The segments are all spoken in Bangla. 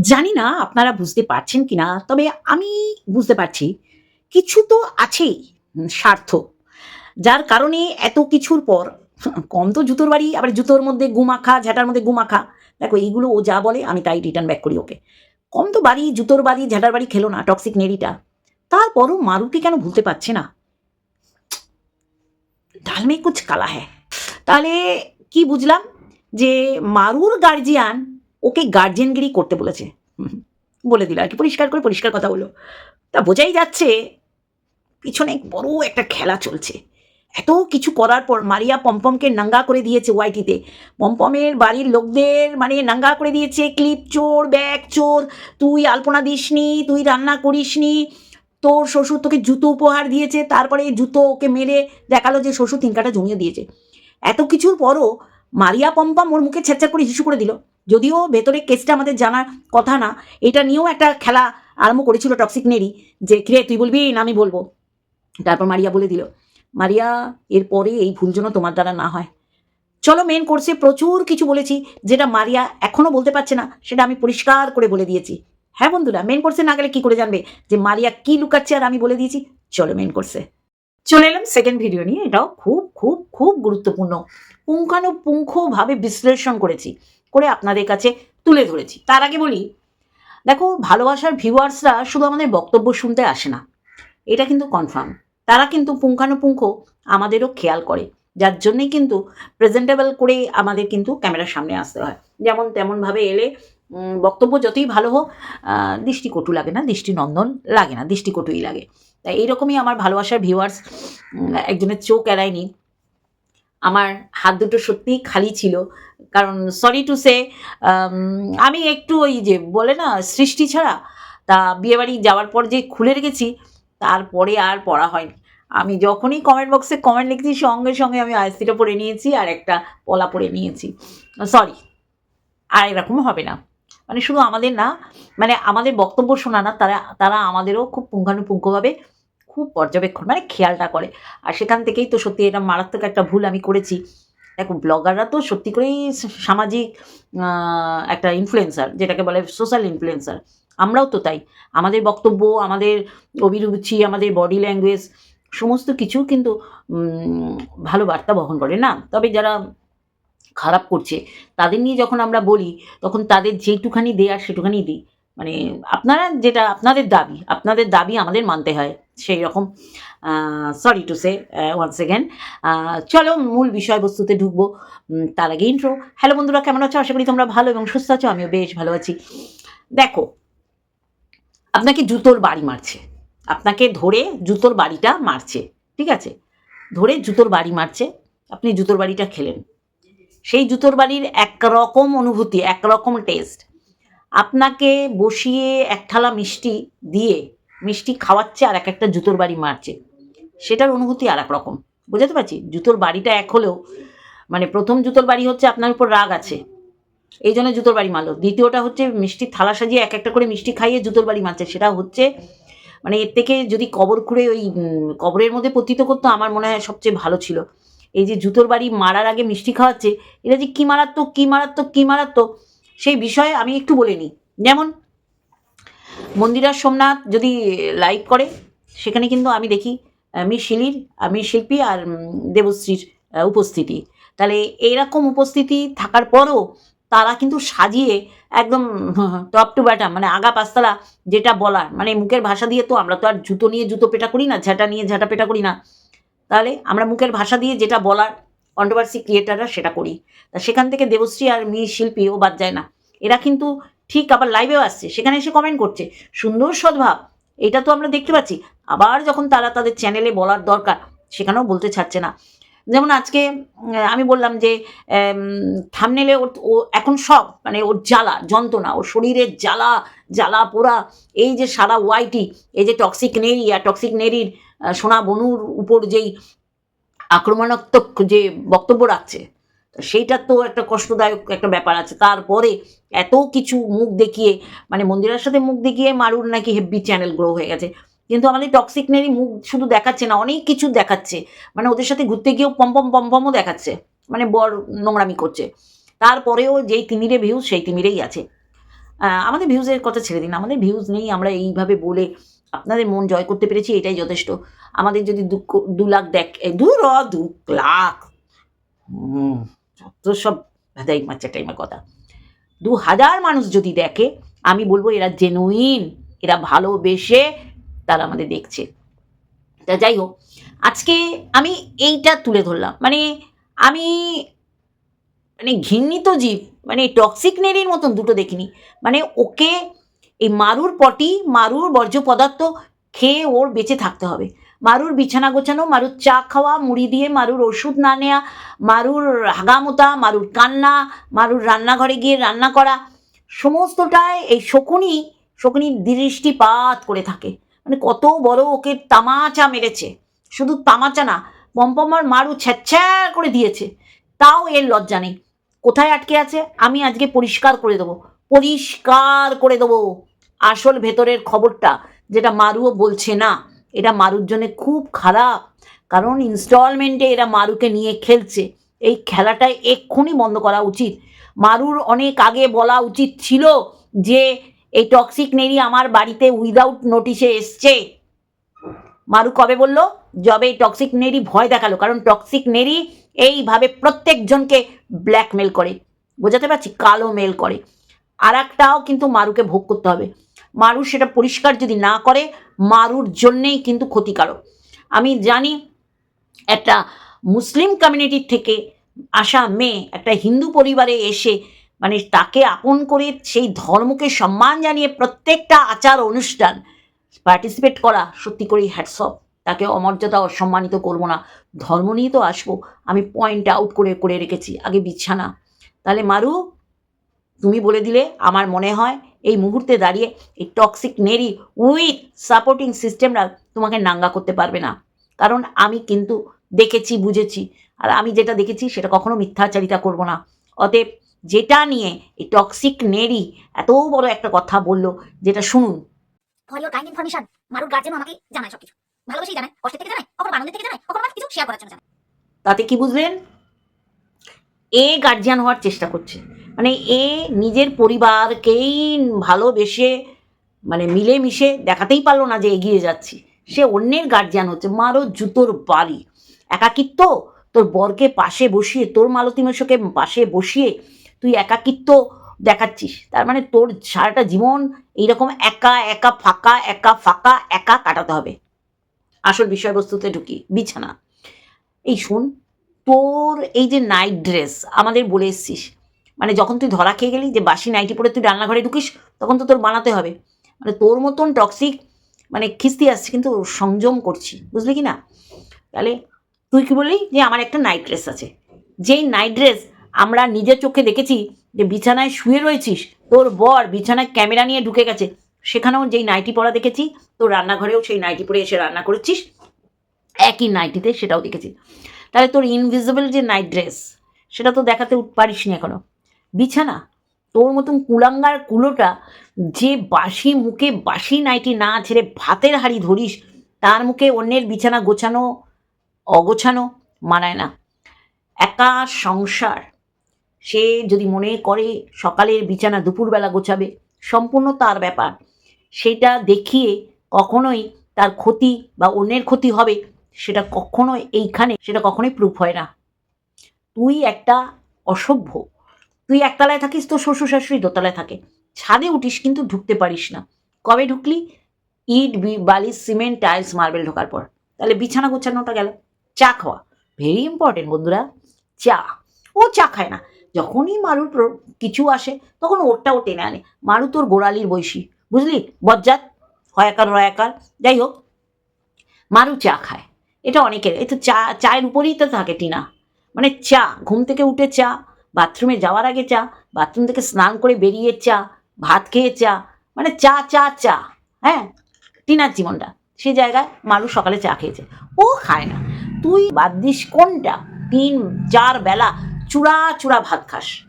জানি না আপনারা বুঝতে পারছেন কি না তবে আমি বুঝতে পারছি। কিছু তো আছেই স্বার্থ। যার কারণে এত কিছুর পর, কম তো জুতোর বাড়ি, আবার জুতোর মধ্যে গুমাখা, ঝাঁটার মধ্যে গুমাখা। দেখো, এইগুলো ও যা বলে, আমি তাই রিটার্ন ব্যাক করি ওকে। কম তো বাড়ি, জুতোর বাড়ি, ঝাঁটার বাড়ি খেলো না টক্সিক নেরিটা তারপরও মারুকে কেন ভুলতে পারছে না? ডাল মে কুচ কালা হ্যাঁ তাহলে কি বুঝলাম? যে মারুর গার্জিয়ান ওকে গার্জিয়ানগিরি করতে বলেছে। বলে দিল আর কি পরিষ্কার করে পরিষ্কার কথা বলো। তা বোঝাই যাচ্ছে, পিছনে বড় একটা খেলা চলছে। এত কিছু করার পর মারিয়া পম্পমকে নাঙ্গা করে দিয়েছে ওয়াইটিতে। পম্পমের বাড়ির লোকদের মানে নাঙ্গা করে দিয়েছে, ক্লিপ চোর, ব্যাগ চোর, তুই আলপনা দিসনি, তুই রান্না করিসনি, তোর শ্বশুর তোকে জুতো উপহার দিয়েছে, তারপরে জুতো ওকে মেরে দেখাল যে শ্বশুর তিনকাটা জমিয়ে দিয়েছে। এত কিছুর পরও মারিয়া পম্পম ওর মুখে ছেচ্ছা করে হিসু করে দিল। যদিও ভেতরে কেসটা আমাদের জানার কথা না, এটা নিয়েও একটা খেলা আরম্ভ করেছিল টক্সিক নেরি যে কিরে তুই বলবি? না, আমি বলব। তারপর মারিয়া বলে দিল, মারিয়া এরপরে এই ভুল যেন তোমার দ্বারা না হয়। চলো মেন কোর্সে প্রচুর কিছু বলেছি, যেটা মারিয়া এখনও বলতে পারছে না, সেটা আমি পরিষ্কার করে বলে দিয়েছি। হ্যাঁ বন্ধুরা মেন কোর্সে না গেলে কি করে জানবে যে, মারিয়া কি লুকাচ্ছে আর আমি বলে দিয়েছি? চলো মেন কোর্সে চলে এলাম সেকেন্ড ভিডিও নিয়ে, এটাও খুব খুব খুব গুরুত্বপূর্ণ। পুঙ্খানুপুঙ্খভাবে বিশ্লেষণ করেছি। করে আপনাদের কাছে তুলে ধরেছি। তার আগে বলি, দেখো, ভালোবাসার ভিউয়ার্সরা শুধু আমাদের বক্তব্য শুনতে আসে না। এটা কিন্তু কনফার্ম তারা কিন্তু পুঙ্খানুপুঙ্খ আমাদেরও খেয়াল করে, যার জন্যেই কিন্তু প্রেজেন্টেবল করে আমাদের কিন্তু ক্যামেরার সামনে আসতে হয়। যেমন তেমনভাবে এলে বক্তব্য যতই ভালো হোক দৃষ্টিকটু লাগে না, দৃষ্টিনন্দন লাগে না, দৃষ্টিকটুই লাগে। তাই এইরকমই আমার ভালোবাসার ভিউয়ার্স একজনের চোখ এড়ায়নি আমার হাত দুটো সত্যিই খালি ছিল। কারণ সরি টু সে আমি একটু ওই যে বলে না, সৃষ্টি ছাড়া। তা বিয়েবাড়ি যাওয়ার পর যে খুলে রেখেছি, তারপরে আর পড়া হয়নি। আমি যখনই কমেন্ট বক্সে কমেন্ট লিখছি, সঙ্গে সঙ্গে আমি আইসিটা পরে নিয়েছি আর একটা পলা পরে নিয়েছি। সরি আর এরকম হবে না। মানে শুধু আমাদের না মানে আমাদের বক্তব্য শোনা না, তারা তারা আমাদেরও খুব পুঙ্খানুপুঙ্খভাবে খুব পর্যবেক্ষণ মানে খেয়ালটা করে। আর সেখান থেকেই তো সত্যি এটা মারাত্মক একটা ভুল আমি করেছি। দেখো ব্লগাররা তো সত্যি করেই সামাজিক একটা ইনফ্লুয়েন্সার যেটাকে বলে সোশ্যাল ইনফ্লুয়েন্সার আমরাও তো তাই। আমাদের বক্তব্য, আমাদের অভিরুচি, আমাদের বডি ল্যাঙ্গুয়েজ সমস্ত কিছু কিন্তু ভালো বার্তা বহন করে না। তবে যারা খারাপ করছে, তাদের নিয়ে যখন আমরা বলি, তখন তাদের যেটুখানি দেয়ার সেটুখানি দিই। মানে আপনারা যেটা, আপনাদের দাবি আপনাদের দাবি আমাদের মানতে হয়, সেই রকম sorry to say one second চলো মূল বিষয়বস্তুতে ঢুকবো। তার আগে ইন্ট্রো হ্যালো বন্ধুরা, কেমন আছো? আশা করি তোমরা ভালো এবং সুস্থ আছো, আমিও বেশ ভালো আছি। দেখো, আপনাকে জুতোর বাড়ি মারছে। আপনাকে ধরে জুতোর বাড়িটা মারছে, ঠিক আছে? ধরে জুতোর বাড়ি মারছে, আপনি জুতোর বাড়িটা খেলেন। সেই জুতোর বাড়ির একরকম অনুভূতি, একরকম টেস্ট আপনাকে বসিয়ে এক থালা মিষ্টি দিয়ে মিষ্টি খাওয়াচ্ছে আর এক একটা জুতোর বাড়ি মারছে। সেটার অনুভূতি আর এক রকম বুঝতে পারছি? জুতোর বাড়িটা এক হলেও মানে প্রথম জুতোর বাড়ি হচ্ছে আপনার উপর রাগ আছে। এই জন্য জুতোর বাড়ি মারলো। দ্বিতীয়টা হচ্ছে মিষ্টির থালা সাজিয়ে এক একটা করে মিষ্টি খাইয়ে জুতোর বাড়ি মারছে। সেটা হচ্ছে মানে এর থেকে যদি কবর খুঁড়ে ওই কবরের মধ্যে পতিত করতো, আমার মনে হয় সবচেয়ে ভালো ছিল। এই যে জুতোর বাড়ি মারার আগে মিষ্টি খাওয়াচ্ছে এটা যে কী মারাত্মক কী মারাত্মক কী মারাত্মক সেই বিষয়ে আমি একটু বলে নিই। যেমন মন্দিরা সোমনাথ যদি লাইভ করে সেখানে কিন্তু আমি দেখি আহ, মিস শিলির আমি শিল্পী আর দেবশ্রীর উপস্থিতি। তাহলে এইরকম উপস্থিতি থাকার পরও তারা কিন্তু সাজিয়ে একদম টপ টু ব্যাটা মানে আগা পাঁচতলা যেটা বলার মানে মুখের ভাষা দিয়ে তো আমরা তো আর জুতো নিয়ে জুতো পেটা করি না ঝাঁটা নিয়ে ঝাঁটা পেটা করি না। তাহলে আমরা মুখের ভাষা দিয়ে যেটা বলার কন্ট্রোভার্সি ক্রিয়েটাররা সেটা করি। তা সেখান থেকে দেবশ্রী আর মি শিল্পী ও বাদ যায় না। এরা কিন্তু ঠিক আবার লাইভেও আসছে, সেখানে এসে কমেন্ট করছে। সুন্দর সদ্ভাব, এটা তো আমরা দেখতে পাচ্ছি। আবার যখন তারা তাদের চ্যানেলে বলার দরকার, সেখানেও বলতে ছাড়ছে না। যেমন আজকে আমি বললাম যে থামনেলে ওর, ও এখন সব মানে ওর জ্বালা, যন্ত্রণা, ওর শরীরের জ্বালা জ্বালা পোড়া, এই যে সারা ওয়াইটি এই যে টক্সিক নেরি আর টক্সিক নেরির সোনা বনুর উপর যেই আক্রমণাত্মক যে বক্তব্য রাখছে, সেইটা তো একটা কষ্টদায়ক একটা ব্যাপার আছে। তারপরে এত কিছু মুখ দেখিয়ে মানে মন্দিরের সাথে মুখ দেখিয়ে মারুর নাকি হেভি চ্যানেল গ্রো হয়ে গেছে। কিন্তু আমাদের টক্সিক নেরি মুখ শুধু দেখাচ্ছে না, অনেক কিছু দেখাচ্ছে। মানে ওদের সাথে ঘুরতে গিয়েও পম্পম পম্পমও দেখাচ্ছে। মানে বর নোংরামি করছে। তারপরেও যেই তিমিরে ভিউজ সেই তিমিরেই আছে। আমাদের ভিউজের কথা ছেড়ে দিন। আমাদের ভিউজ নেই, আমরা এইভাবে বলে আপনাদের মন জয় করতে পেরেছি, এটাই যথেষ্ট। আমাদের যদি দু কো- দু লাখ দেখ দু র, দু লাখ। যত সব ভেদাই মাচ্চা টাইমের কথা। দু হাজার মানুষ যদি দেখে, আমি বলব এরা জেনুইন এরা ভালোবেসে তারা আমাদের দেখছে। তা যাই হোক, আজকে আমি এইটা তুলে ধরলাম। মানে আমি মানে ঘৃণিত জীব মানে টক্সিক নেরির মতন দুটো দেখিনি। মানে ওকে এই মারুর পটি, মারুর বর্জ্য পদার্থ খেয়ে ওর বেঁচে থাকতে হবে। মারুর বিছানা গোছানো, মারুর চা খাওয়া, মুড়ি দিয়ে মারুর ওষুধ না নেওয়া মারুর হাগামোতা মারুর কান্না, মারুর রান্নাঘরে গিয়ে রান্না করা, সমস্তটাই এই শকুনি শকুনি দৃষ্টিপাত করে থাকে। মানে কত বড় ওকে তামাচা মেরেছে। শুধু তামাচা না পম্পমার মারু ছ্যাচ্ছা করে দিয়েছে। তাও এর লজ্জা নেই। কোথায় আটকে আছে? আমি আজকে পরিষ্কার করে দেবো। পরিষ্কার করে দেবো। আসল ভেতরের খবরটা যেটা মারুও বলছে না, এটা মারুর জন্য খুব খারাপ। কারণ ইনস্টলমেন্টে এরা মারুকে নিয়ে খেলছে। এই খেলাটা এক্ষুনি বন্ধ করা উচিত। মারুর অনেক আগে বলা উচিত ছিল যে, এই টক্সিক নেরি আমার বাড়িতে উইদাউট নোটিশে এসছে। মারু কবে বলল? যবে এই টক্সিক নেরি ভয় দেখাল। কারণ টক্সিক নেরি এইভাবে প্রত্যেকজনকে ব্ল্যাকমেল করে। বোঝাতে পারছি? কালো মেল করে। আর একটাও কিন্তু মারুকে ভোগ করতে হবে। মারু সেটা পরিষ্কার যদি না করে, মারুর জন্যেই কিন্তু ক্ষতিকারক। আমি জানি একটা মুসলিম কমিউনিটির থেকে আসা মেয়ে একটা হিন্দু পরিবারে এসে মানে তাকে আপন করে সেই ধর্মকে সম্মান জানিয়ে প্রত্যেকটা আচার অনুষ্ঠান পার্টিসিপেট করা সত্যি করেই হ্যাটসঅপ তাকে অমর্যাদা অসম্মানিত করব না। ধর্ম নিয়ে তো আসব। আমি পয়েন্ট আউট করে করে রেখেছি। আগে বিছানা। তাহলে মারু, তুমি বলে দিলে, আমার মনে হয় এই মুহূর্তে দাঁড়িয়ে এই টক্সিক নেরি উইথ সাপোর্টিং সিস্টেমরা তোমাকে নাঙ্গা করতে পারবে না। কারণ আমি কিন্তু দেখেছি বুঝেছি আর আমি যেটা দেখেছি সেটা কখনো মিথ্যাচারিতা করব না। অতএব যেটা নিয়ে এই টক্সিক নেরি এত বড় একটা কথা বলল যেটা শুনুন। ফর কাইন্ড ইনফরমেশন মারুর গার্জেন আমাকে জানায় সবকিছু। ভালোবেসেই জানায় কষ্টের থেকে জানায় কখনো আনন্দের থেকে জানায় কখনো কিছু শেয়ার করার জন্য জানায়। তাতে কি বুঝলেন? এ গার্জিয়ান হওয়ার চেষ্টা করছে। মানে এ নিজের পরিবারকেই ভালোবেসে মানে মিলেমিশে দেখাতেই পারল না যে এগিয়ে যাচ্ছি। সে অন্যের গার্জিয়ান হচ্ছে মারও জুতোর বাড়ি একাকিত্ব, তোর বরকে পাশে বসিয়ে, তোর মালতী মেশোকে পাশে বসিয়ে তুই একাকিত্ব দেখাচ্ছিস। তার মানে তোর সারাটা জীবন এইরকম একা একা ফাঁকা একা ফাঁকা, একা কাটাতে হবে। আসল বিষয়বস্তুতে ঢুকি, বিছানা। এই শোন, তোর এই যে নাইট ড্রেস আমাদের বলে এসছিস মানে যখন তুই ধরা খেয়ে গেলি যে বাসি নাইটি পরে তুই রান্নাঘরে ঢুকিস, তখন তো তোর বানাতে হবে। মানে তোর মতন টক্সিক মানে খিস্তি আসছে, কিন্তু সংযম করছি, বুঝলি কি না? তাহলে তুই কি বললি যে আমার একটা নাইট ড্রেস আছে। যেই নাইট ড্রেস আমরা নিজের চোখে দেখেছি যে বিছানায় শুয়ে রয়েছিস, তোর বর বিছানায় ক্যামেরা নিয়ে ঢুকে গেছে, সেখানেও যেই নাইটি পরা দেখেছি, তোর রান্নাঘরেও সেই নাইটি পরে এসে রান্না করেছিস, একই নাইটিতে সেটাও দেখেছি। তাহলে তোর ইনভিজিবল যে নাইট ড্রেস সেটা তো দেখাতে উঠ- পারিসনি এখনও। বিছানা। তোর মতন কুলাঙ্গার কুলোটা যে বাসি মুখে বাসি নাইটি না ছেড়ে ভাতের হাড়ি ধরিস, তার মুখে অন্যের বিছানা গোছানো, অগোছানো মানায় না। একা সংসার। সে যদি মনে করে সকালের বিছানা দুপুরবেলা গোছাবে, সম্পূর্ণ তার ব্যাপার। সেটা দেখিয়ে কখনোই তার ক্ষতি বা অন্যের ক্ষতি হবে, সেটা কখনোই এইখানে, সেটা কখনোই প্রুফ হয় না। তুই একটা অসভ্য তুই একতলায় থাকিস তো শ্বশুর শাশুড়ি দোতলায় থাকে। ছাদে উঠিস কিন্তু ঢুকতে পারিস না। কবে ঢুকলি? ইট, বি- বালি সিমেন্ট, টাইলস, মার্বেল ঢোকার পর। তাহলে বিছানা গোছানোটা গেল। চা খাওয়া। ভেরি ইম্পর্টেন্ট বন্ধুরা, চা। ও চা খায় না। যখনই মারুর কিছু আসে, তখন ওরটাও টেনে আনে। মারু তোর গোড়ালির বৈশী বুঝলি? বজ্জাত। হয়াকার রয়াকার যাই হোক, মারু চা খায়। এটা অনেকের। এই তো চা, চায়ের উপরেই তো থাকে টিনা। মানে চা, ঘুম থেকে উঠে চা। বাথরুমে যাওয়ার আগে চা, বাথরুম থেকে স্নান করে বেরিয়ে চা, ভাত খেয়ে চা মানে চা চা চা হ্যাঁ? টিনার জীবনটা। সে জায়গায় মারু সকালে চা খেয়েছে। ও খায় না। তুই বাদ দিস কোনটা? তিন, চার বেলা চূড়া চূড়া ভাত খাস।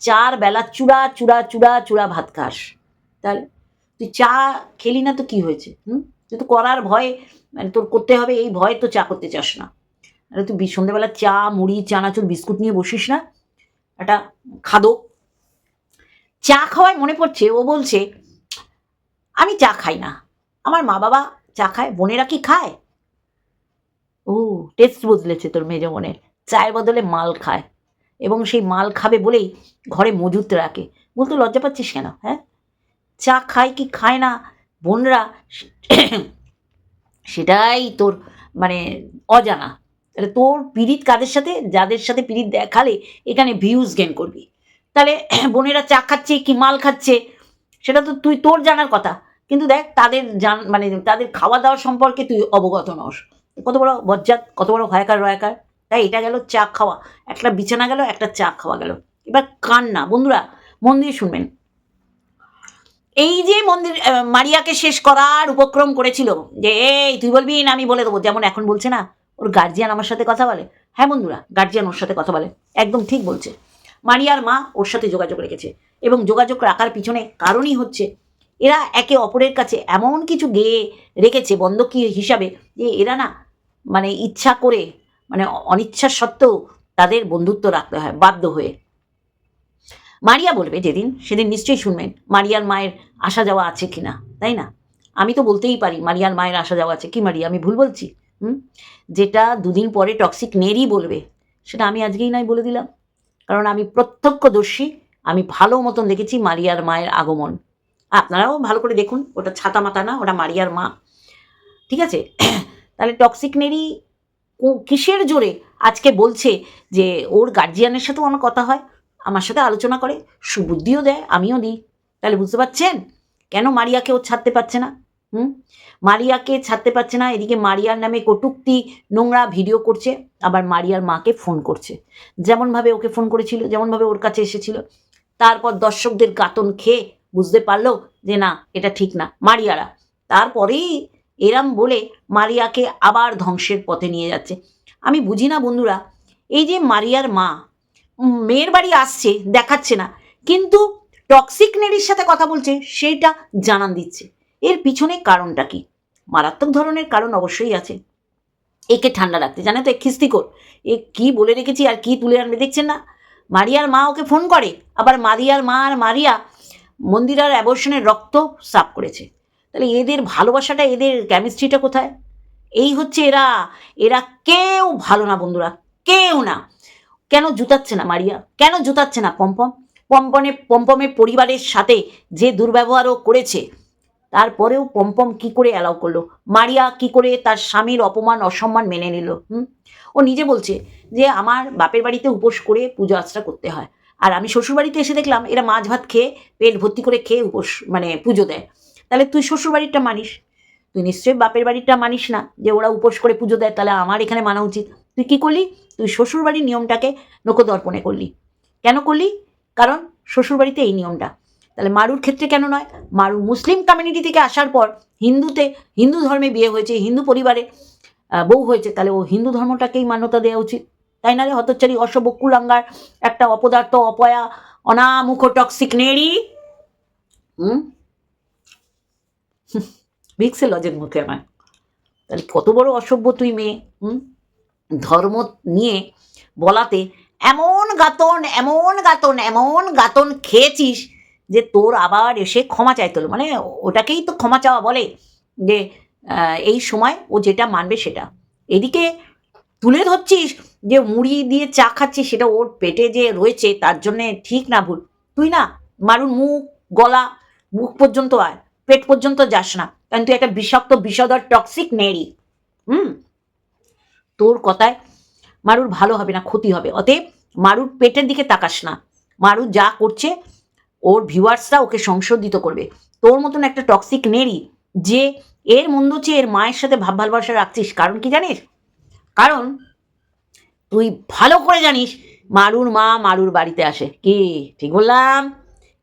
চার বেলা চূড়া চূড়া চূড়া চূড়া ভাত খাস। তাহলে তুই চা খেলি না তো কি হয়েছে? হুম? তুই তো করার ভয়ে মানে তোর করতে হবে, এই ভয়ে তো চা করতে চাস না। আরে তুই সন্ধ্যেবেলা চা, মুড়ি, চানাচুর, বিস্কুট নিয়ে বসিস না। একটা খাদো। চা খাওয়ায় মনে পড়ছে, ও বলছে, আমি চা খাই না। আমার মা বাবা চা খায়, বোনেরা কি খায়? ও টেস্ট বদলেছে তোর মেজ বোনের। চায়ের বদলে মাল খায় এবং সেই মাল খাবে বলেই ঘরে মজুত রাখে। বলতে, লজ্জা পাচ্ছিস কেন হ্যাঁ? চা খায় কি খায় না? বোনরা, সেটাই তোর মানে অজানা। তাহলে তোর পিরিত কাদের সাথে? যাদের সাথে পিরিত দেখালে এখানে ভিউজ গেন করবি। তাহলে বোনেরা চা খাচ্ছে কি মাল খাচ্ছে? সেটা তো তুই, তোর জানার কথা। কিন্তু দেখ, তাদের জান মানে তাদের খাওয়া দাওয়া সম্পর্কে তুই অবগত নস। কত বড় বজ্জাত, কত বড় হয়াকার রয়াকার তাই এটা গেল চা খাওয়া। একটা বিছানা গেল, একটা চা খাওয়া গেল। এবার কান্না। বন্ধুরা, মন দিয়ে শুনবেন। এই যে মন্দির মারিয়াকে শেষ করার উপক্রম করেছিল, যে, এই, তুই বলবি না আমি বলে দেবো? যেমন এখন বলছে না ওর গার্জিয়ান আমার সাথে কথা বলে। হ্যাঁ বন্ধুরা গার্জিয়ান ওর সাথে কথা বলে। একদম ঠিক বলছে। মারিয়ার মা ওর সাথে যোগাযোগ রেখেছে এবং যোগাযোগ রাখার পিছনে কারণই হচ্ছে এরা একে অপরের কাছে এমন কিছু গেয়ে রেখেছে বন্ধকি হিসাবে যে এরা না মানে ইচ্ছা করে মানে অনিচ্ছা সত্ত্বেও তাদের বন্ধুত্ব রাখতে হয়, বাধ্য হয়ে। মারিয়া বলবে যেদিন, সেদিন নিশ্চয়ই শুনবেন মারিয়ার মায়ের আসা যাওয়া আছে কি না তাই না? আমি তো বলতেই পারি মারিয়ার মায়ের আসা যাওয়া আছে। কি মারিয়া আমি ভুল বলছি? হুম? যেটা দুদিন পরে টক্সিক নেরই বলবে, সেটা আমি আজকেই নাই বলে দিলাম। কারণ আমি প্রত্যক্ষদর্শী, আমি ভালো মতন দেখেছি মারিয়ার মায়ের আগমন। আপনারাও ভালো করে দেখুন, ওটা ছাতা মাতা না, ওটা মারিয়ার মা। ঠিক আছে? তাহলে টক্সিক নেরি কিসের জোরে আজকে বলছে যে ওর গার্জিয়ানের সাথেও আমার কথা হয়, আমার সাথে আলোচনা করে, সুবুদ্ধিও দেয়, আমিও দিই। তাহলে বুঝতে পারছেন? কেন মারিয়াকে ও ছাড়তে পারছে না? হুম? মারিয়াকে ছাড়তে পারছে না, এদিকে মারিয়ার নামে কটুক্তি নোংরা ভিডিও করছে, আবার মারিয়ার মাকে ফোন করছে। যেমনভাবে ওকে ফোন করেছিল, যেমনভাবে ওর কাছে এসেছিল। তারপর দর্শকদের কাতন খেয়ে বুঝতে পারল যে না, এটা ঠিক না, মারিয়ারা। তারপরেই এরাম বলে মারিয়াকে আবার ধ্বংসের পথে নিয়ে যাচ্ছে। আমি বুঝি না বন্ধুরা, এই যে মারিয়ার মা মেয়ের বাড়ি আসছে, দেখাচ্ছে না, কিন্তু টক্সিক নেরির সাথে কথা বলছে, সেইটা জানান দিচ্ছে। এর পিছনে কারণটা কি? মারাত্মক ধরনের কারণ অবশ্যই আছে। একে ঠান্ডা রাখতে। জানে তো খিস্তিকর এ কি বলে রেখেছি আর কি তুলে আনবে দেখছেন না? মারিয়ার মা ওকে ফোন করে। আবার মারিয়ার মা আর মারিয়া মন্দিরার অ্যাবর্শনের রক্ত সাফ করেছে। তাহলে এদের ভালোবাসাটা, এদের কেমিস্ট্রিটা কোথায়? এই হচ্ছে এরা এরা কেউ ভালো না বন্ধুরা, কেউ না। কেন জুতাচ্ছে না মারিয়া? কেন জুতাচ্ছে না পম্পম? পম্পনে পম্পমের পরিবারের সাথে যে দুর্ব্যবহারও করেছে তারপরেও পম্পম কি করে অ্যালাউ করল? মারিয়া কি করে তার স্বামীর অপমান, অসম্মান মেনে নিল? হুম? ও নিজে বলছে যে আমার বাপের বাড়িতে উপোস করে পুজো আচরা করতে হয়। আর আমি শ্বশুরবাড়িতে এসে দেখলাম এরা মাছ ভাত খেয়ে পেট ভর্তি করে খেয়ে উপোস মানে পুজো দেয়। তাহলে তুই শ্বশুরবাড়িরটা মানিস? তুই নিশ্চয়ই বাপের বাড়িরটা মানিস না যে ওরা উপোস করে পুজো দেয়, তাহলে আমার এখানে মানা উচিত। তুই কি করলি? তুই শ্বশুরবাড়ির নিয়মটাকে নকদর্পণে করলি। কেন করলি? কারণ শ্বশুরবাড়িতে এই নিয়মটা। তাহলে মারুর ক্ষেত্রে কেন নয়? মারু মুসলিম কমিউনিটি থেকে আসার পর হিন্দুতে, হিন্দু ধর্মে বিয়ে হয়েছে, হিন্দু পরিবারে বউ হয়েছে, তাহলে ও হিন্দু ধর্মটাকেই মান্যতা দেওয়া উচিত। তাই না রে হতচ্চারি অসভ্য কুলাঙ্গার একটা অপদার্থ, অপয়া অনামুখ টক্সিক নেড়ি। হুম? ভিক্সে লজের মুখে আমার তাহলে কত বড় অসভ্য তুই মেয়ে, হুম? ধর্ম নিয়ে বলাতে এমন গাতন এমন গাতন এমন গাতন খেয়েছিস যে তোর আবার এসে ক্ষমা চাইতে হলো। মানে ওটাকেই তো ক্ষমা চাওয়া বলে যে এই সময় ও যেটা মানবে সেটা। এদিকে তুলে ধরছিস যে মুড়ি দিয়ে চা খাচ্ছিস সেটা ওর পেটে যে রয়েছে, তার জন্যে ঠিক না ভুল। তুই না মারুন মুখ, গলা মুখ পর্যন্ত আয়, পেট পর্যন্ত যাস না। কারণ তুই একটা বিষাক্ত, বিষধর টক্সিক নেড়ি। হুম? তোর কথায় মারুর ভালো হবে না, ক্ষতি হবে। অতএব মারুর পেটের দিকে তাকাস না। মারু যা করছে ওর ভিউয়ার্সরা ওকে সংশোধিত করবে। তোর মতন একটা টক্সিক নেড়ি যে এর মন্দ চেয়ে এর মায়ের সাথে ভাব ভালোবাসা রাখছিস, কারণ কি জানিস? কারণ তুই ভালো করে জানিস মারুর মা মারুর বাড়িতে আসে। কি? ঠিক বললাম?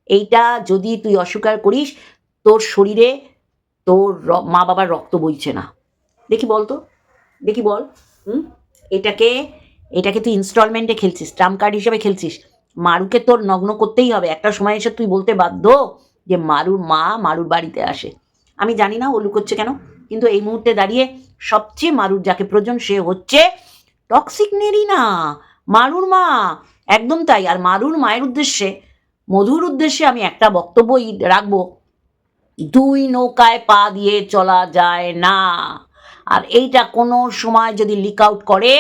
এইটা যদি তুই অস্বীকার করিস, তোর শরীরে তোর মা বাবার রক্ত বইছে না। দেখি বল তো। দেখি বল। হুম? এটাকে এটাকে তুই ইনস্টলমেন্টে খেলছিস ট্রাম্প কার্ড হিসেবে খেলছিস। মারুকে তোর নগ্ন করতেই হবে। একটা সময় এসে তুই বলতে বাধ্য যে মারুর মা মারুর বাড়িতে আসে। আমি জানি না ও লুকোচ্ছে কেন, কিন্তু এই মুহূর্তে দাঁড়িয়ে সবচেয়ে মারুর যাকে প্রয়োজন সে হচ্ছে টক্সিক নেরি না, মারুর মা। একদম তাই। আর মারুর মায়ের উদ্দেশ্যে, মধুর উদ্দেশ্যে আমি একটা বক্তব্যই রাখব। দুই নৌকায় পা দিয়ে চলা যায় না। আর এইটা কোনো সময় যদি লিক আউট করে,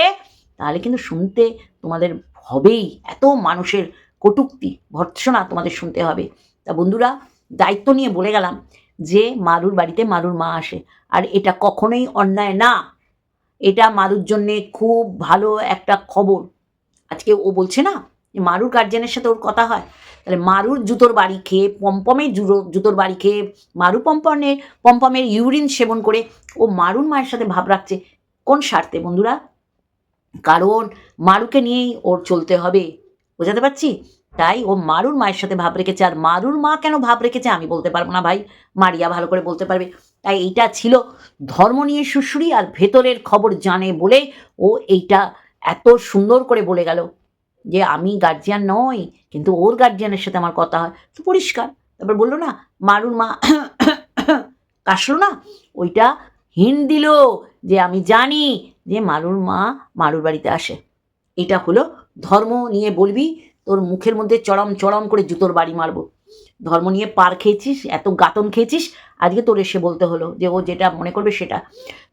তাহলে কিন্তু শুনতে তোমাদের হবেই। এত মানুষের কটুক্তি, ভর্ৎসনা তোমাদের শুনতে হবে। তা বন্ধুরা, দায়িত্ব নিয়ে বলে গেলাম যে মারুর বাড়িতে মারুর মা আসে। আর এটা কখনোই অন্যায় না। এটা মারুর জন্যে খুব ভালো একটা খবর। আজকে ও বলছে না যে মারুর গার্জেনের সাথে ওর কথা হয়। তাহলে মারুর জুতোর বাড়ি খেয়ে, পম্পমের জুতো জুতোর বাড়ি খেয়ে মারু পম্পমের পম্পমের ইউরিন সেবন করে ও মারুর মায়ের সাথে ভাব রাখছে কোন স্বার্থে বন্ধুরা? কারণ মারুকে নিয়েই ওর চলতে হবে। বোঝাতে পারছি? তাই ও মারুর মায়ের সাথে ভাব রেখেছে আর মারুর মা কেন ভাব রেখেছে আমি বলতে পারব না ভাই। মারিয়া ভালো করে বলতে পারবে। তাই এইটা ছিল ধর্ম নিয়ে সুশ্রী আর ভেতরের খবর জানে বলে ও এইটা এত সুন্দর করে বলে গেল যে আমি গার্জিয়ান নই, কিন্তু ওর গার্জিয়ানের সাথে আমার কথা হয়। তো পরিষ্কার। তারপর বলল, না, মারুর মা কাশলো না? ওইটা হিন দিল যে আমি জানি যে মারুর মা মারুর বাড়িতে আসে। এটা হলো ধর্ম নিয়ে বলবি, তোর মুখের মধ্যে চড়ম চড়ম করে জুতোর বাড়ি মারবো। ধর্ম নিয়ে পার খেয়েছিস, এত গাতন খেয়েছিস, আজকে তোর এসে বলতে হলো যে ও যেটা মনে করবে সেটা।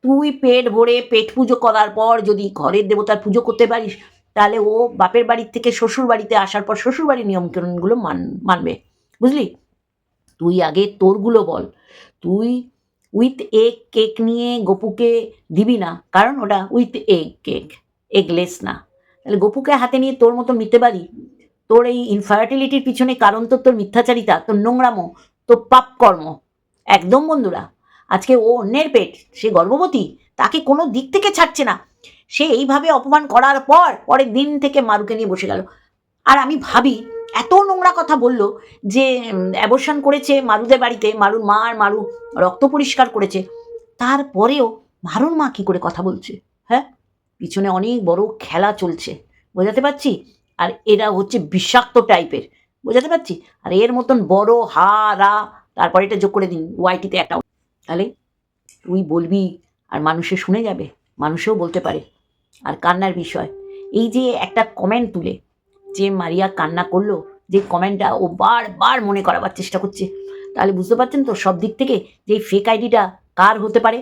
তুই পেট ভরে পেট পুজো করার পর যদি ঘরের দেবতার পুজো করতে পারিস, তাহলে ও বাপের বাড়ির থেকে শ্বশুর বাড়িতে আসার পর শ্বশুর বাড়ির নিয়মকানুনগুলো মান, মানবে। বুঝলি? তুই আগে তোরগুলো বল। তুই উইথ এগ কেক নিয়ে গপুকে দিবি না, কারণ ওটা উইথ এগ কেক এগলেস না। তাহলে গপুকে হাতে নিয়ে তোর মতো নিতে পারি তোর এই ইনফার্টিলিটির পিছনে কারণ তো তোর মিথ্যাচারিতা, তোর নোংরামো, তোর পাপ কর্ম একদম বন্ধুরা, আজকে ও অন্যের পেট, সে গর্ভবতী, তাকে কোনো দিক থেকে ছাড়ছে না। সে এইভাবে অপমান করার পর পরের দিন থেকে মারুকে নিয়ে বসে গেল। আর আমি ভাবি এত নোংরা কথা বলল যে অ্যাবর্শন করেছে মারুদের বাড়িতে, মারুর মা আর মারু রক্ত পরিষ্কার করেছে। তারপরেও মারুর মা কি করে কথা বলছে? হ্যাঁ? পিছনে অনেক বড় খেলা চলছে। বোঝাতে পারছি? আর এরা হচ্ছে বিষাক্ত টাইপের। বোঝাতে পারছি? আর এর মতন বড় হা রা তারপরে এটা যোগ করে দিন ওয়াইটিতে একটা তাহলে তুই বলবি আর মানুষে শুনে যাবে, মানুষেও বলতে পারে। আর কান্নার বিষয়, এই যে একটা কমেন্ট তুলে যে মারিয়া কান্না করল, যে কমেন্টটা ও বারবার মনে করাবার চেষ্টা করছে। তাহলে বুঝতে পারছেন তো সব দিক থেকে যে ফেক আইডিটা কার হতে পারে?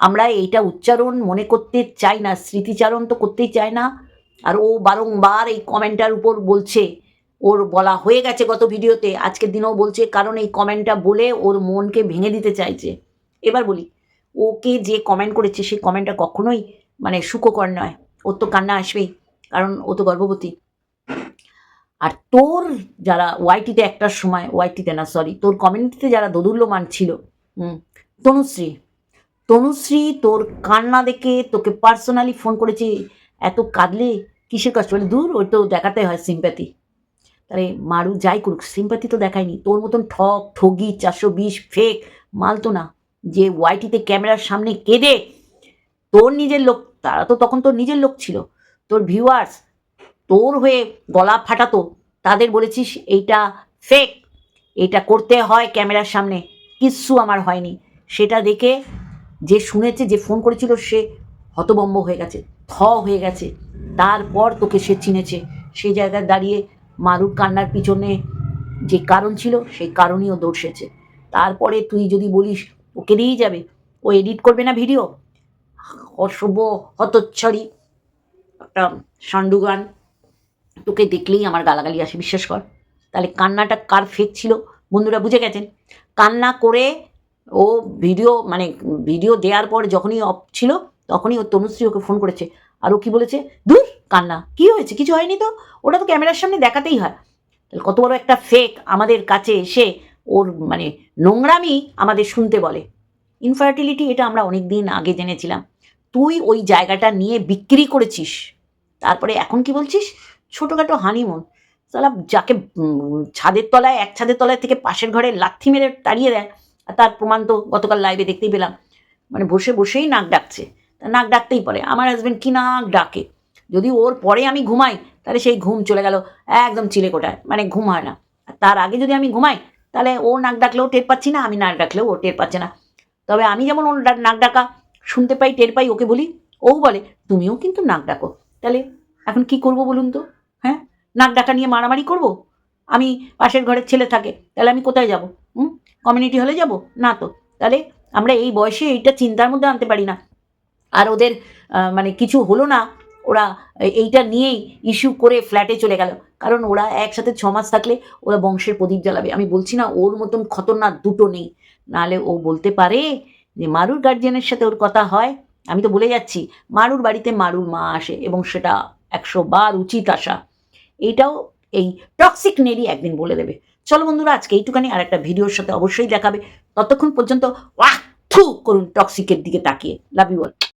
আমরা এইটা উচ্চারণ মনে করতে চাই না, স্মৃতিচারণ তো করতেই চাই না। আর ও বারংবার এই কমেন্টটার উপর বলছে, ওর বলা হয়ে গেছে গত ভিডিওতে, আজকের দিনেও বলছে, কারণ এই কমেন্টটা বলে ওর মনকে ভেঙে দিতে চাইছে। এবার বলি, ওকে যে কমেন্ট করেছে, সেই কমেন্টটা কখনোই মানে সুখকর নয়। ওর তো কান্না আসবেই, কারণ ও তো গর্ভবতী। আর তোর যারা ওয়াইটিতে একটার সময় ওয়াইটিতে না সরি তোর কমিউনিটিতে যারা দোদুল্যমান ছিল তনুশ্রী তনুশ্রী তোর কান্না দেখে তোকে পার্সোনালি ফোন করেছে, এত কাঁদলে কিসের কষ্ট? বলে, দূর, ওই তো দেখাতে হয় সিম্প্যাথি তাহলে মারু যাই করুক সিম্প্যাথি তো দেখায়নি, তোর মতন ঠক, ঠগি, চারশো বিশ ফেক মাল তো না, যে ওয়াইটিতে ক্যামেরার সামনে কেঁদে তোর নিজের লোক, তারা তো তখন তোর নিজের লোক ছিল, তোর ভিউয়ার্স তোর হয়ে গলা ফাটাতো, তাদের বলেছিস এইটা ফেক এটা করতে হয় ক্যামেরার সামনে, কিচ্ছু আমার হয়নি। সেটা দেখে যে শুনেছে, যে ফোন করেছিল, সে হতবম্ব হয়ে গেছে, থ হয়ে গেছে। তারপর তোকে সে চিনেছে। সেই জায়গায় দাঁড়িয়ে মারুর কান্নার পিছনে যে কারণ ছিল, সেই কারণই ও দর্শেছে। তারপরে তুই যদি বলিস, ওকে দিয়েই যাবে। ও এডিট করবে না ভিডিও অশুভ হতচ্ছাড়ি। একটা সান্ডু গান তোকে দেখলেই আমার গালাগালি আসে, বিশ্বাস কর। তাহলে কান্নাটা কার ফেক ছিল? বন্ধুরা বুঝে গেছেন? কান্না করে ও ভিডিও মানে ভিডিও দেওয়ার পর যখনই অফ ছিল, তখনই ও তনুশ্রী ওকে ফোন করেছে। আর ও কী বলেছে? দূর কান্না। কি হয়েছে? কিছু হয়নি তো? ওটা তো ক্যামেরার সামনে দেখাতেই হয়। তাহলে কত বড় একটা ফেক আমাদের কাছে এসে ওর মানে নোংরামি আমাদের শুনতে বলে। ইনফার্টিলিটি এটা আমরা অনেক দিন আগে জেনেছিলাম। তুই ওই জায়গাটা নিয়ে বিক্রি করেছিস। তারপরে এখন কি বলছিস? ছোটোখাটো হানিমুন সালা যাকে ছাদের তলায়, এক ছাদের তলায় থেকে পাশের ঘরে লাথি মেরে তাড়িয়ে দেয়, আর তার প্রমাণ তো গতকাল লাইভে দেখতেই পেলাম। মানে বসে বসেই নাক ডাকছে তা নাক ডাকতেই পারে। আমার হাজব্যান্ড কি নাক ডাকে? যদি ওর পরে আমি ঘুমাই, তাহলে সেই ঘুম চলে গেল একদম চিলে কোটায় মানে ঘুম হয় না। আর তার আগে যদি আমি ঘুমাই, তাহলে ও নাক ডাকলেও টের পাচ্ছি না, আমি নাক ডাকলেও ও টের পাচ্ছে না। তবে আমি যেমন ওর নাক ডাকা, শুনতে পাই, টের পাই, ওকে বলি, ও বলে, তুমিও কিন্তু নাক ডাকো। তাহলে এখন কি করব বলুন তো? হ্যাঁ? নাক ডাকা নিয়ে মারামারি করব? আমি পাশের ঘরের ছেলে থাকে, তাহলে আমি কোথায় যাব? হুম? কমিউনিটি হলে যাব? না তো। তাহলে আমরা এই বয়সে এইটা চিন্তার মধ্যে আনতে পারি না। আর ওদের মানে কিছু হলো না, ওরা এইটা নিয়েই ইস্যু করে ফ্ল্যাটে চলে গেল। কারণ ওরা একসাথে ছ মাস থাকলে ওরা বংশের প্রদীপ জ্বালাবে। আমি বলছি না, ওর মতন খতরনাক দুটো নেই। নাহলে ও বলতে পারে যে, মারুর গার্জিয়ানের সাথে ওর কথা হয়? আমি তো বলে যাচ্ছি, মারুর বাড়িতে মারুর মা আসে এবং সেটা একশো বার উচিত আসা এইটাও এই টক্সিক নেরি একদিন বলে দেবে। চলো বন্ধুরা, আজকে এইটুখানি আর একটা ভিডিওর সাথে অবশ্যই দেখাবে। ততক্ষণ পর্যন্ত ওয়াহ, থু, করুন টক্সিকের দিকে তাকিয়ে। Love you all